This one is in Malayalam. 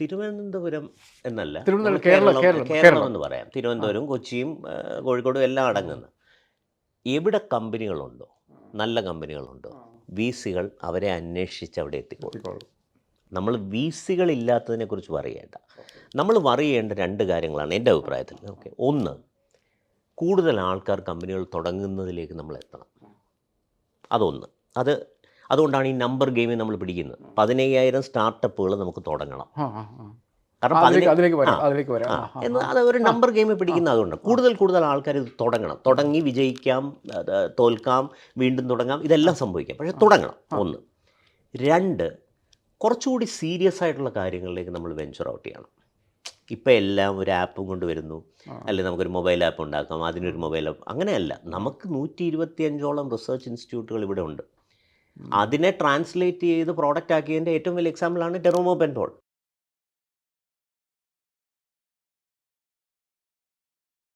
തിരുവനന്തപുരം എന്നല്ല. കേരളം. എന്ന് പറയാം. തിരുവനന്തപുരം കൊച്ചിയും കോഴിക്കോടും എല്ലാം അടങ്ങുന്ന. എവിടെ കമ്പനികളുണ്ടോ? നല്ല കമ്പനികളുണ്ടോ? വി സികൾ അവരെ അന്വേഷിച്ച് അവിടെ എത്തിക്കോളും. നമ്മൾ വി സികളില്ലാത്തതിനെ കുറിച്ച് പറയേണ്ട. നമ്മൾ പറയേണ്ട രണ്ട് കാര്യങ്ങളാണ് എന്റെ അഭിപ്രായത്തിൽ. ഓക്കെ ഒന്ന് കൂടുതൽ ആൾക്കാർ കമ്പനികൾ തുടങ്ങുന്നതിലേക്ക് നമ്മൾ എത്തണം. അതൊന്ന്. അത് അതുകൊണ്ടാണ് ഈ നമ്പർ ഗെയിമിൽ നമ്മൾ പിടിക്കുന്നത്. പതിനയ്യായിരം സ്റ്റാർട്ടപ്പുകൾ നമുക്ക് തുടങ്ങണം. കാരണം അതിലേക്ക് എന്ന് അത് ഒരു നമ്പർ ഗെയിമിൽ പിടിക്കുന്ന അതുകൊണ്ട് കൂടുതൽ കൂടുതൽ ആൾക്കാർ ഇത് തുടങ്ങണം. തുടങ്ങി വിജയിക്കാം തോൽക്കാം വീണ്ടും തുടങ്ങാം. ഇതെല്ലാം സംഭവിക്കാം. പക്ഷേ തുടങ്ങണം ഒന്ന്. രണ്ട് കുറച്ചുകൂടി സീരിയസ് ആയിട്ടുള്ള കാര്യങ്ങളിലേക്ക് നമ്മൾ വെഞ്ചർ ഔട്ട് ചെയ്യണം. ഇപ്പം എല്ലാം ഒരു ആപ്പും കൊണ്ട് വരുന്നു. അല്ലെങ്കിൽ നമുക്കൊരു മൊബൈൽ ആപ്പ് ഉണ്ടാക്കാം അതിനൊരു മൊബൈൽ ആപ്പ്. അങ്ങനെയല്ല. നമുക്ക് നൂറ്റി ഇരുപത്തിയഞ്ചോളം റിസർച്ച് ഇൻസ്റ്റിറ്റ്യൂട്ടുകൾ ഇവിടെ ഉണ്ട്. അതിനെ ട്രാൻസ്ലേറ്റ് ചെയ്ത് പ്രോഡക്റ്റ് ആക്കിയതിന്റെ ഏറ്റവും വലിയ എക്സാമ്പിളാണ് ടെറോമോ പെൻപോൾ